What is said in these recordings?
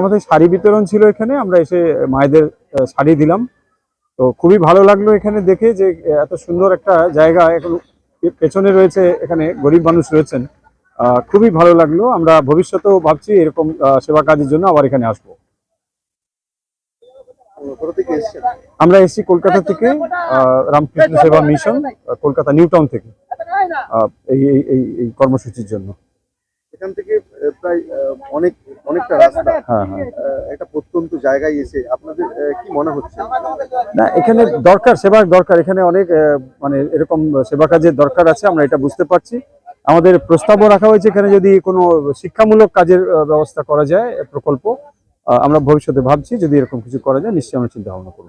আমাদের শাড়ি বিতরণ ছিল এখানে আমরা এসে মায়েদের শাড়ি দিলাম। তো খুবই ভালো লাগল এখানে দেখে যে এত সুন্দর একটা জায়গা এখন পেছনে রয়েছে এখানে গরিব মানুষ রয়েছেন। খুবই ভালো লাগল। আমরা ভবিষ্যতেও ভাবছি এরকম সেবা কাজের জন্য আবার এখানে আসব। আমরা এসেছি কলকাতা থেকে রামকৃষ্ণ সেবা মিশন কলকাতা নিউ টাউন থেকে এই এই কর্মসূচির জন্য। এখান থেকে প্রায় অনেক অনেকটা রাস্তা হ্যাঁ হ্যাঁ। একটা প্রত্যন্ত জায়গায় এসে আপনাদের কি মনে হচ্ছে? না এখানে দরকার সেবার দরকার। এখানে অনেক মানে এরকম সেবা কাজের দরকার আছে আমরা এটা বুঝতে পারছি। আমাদের প্রস্তাবও রাখা হয়েছে এখানে যদি কোনো শিক্ষামূলক কাজের ব্যবস্থা করা যায় প্রকল্প আমরা ভবিষ্যতে ভাবছি যদি এরকম কিছু করা যায় নিশ্চয়ই আমরা চিন্তা ভাবনা করব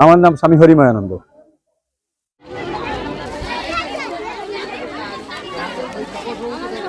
আমার নাম স্বামী হরিময়ানন্দ। 아, 좋은 아,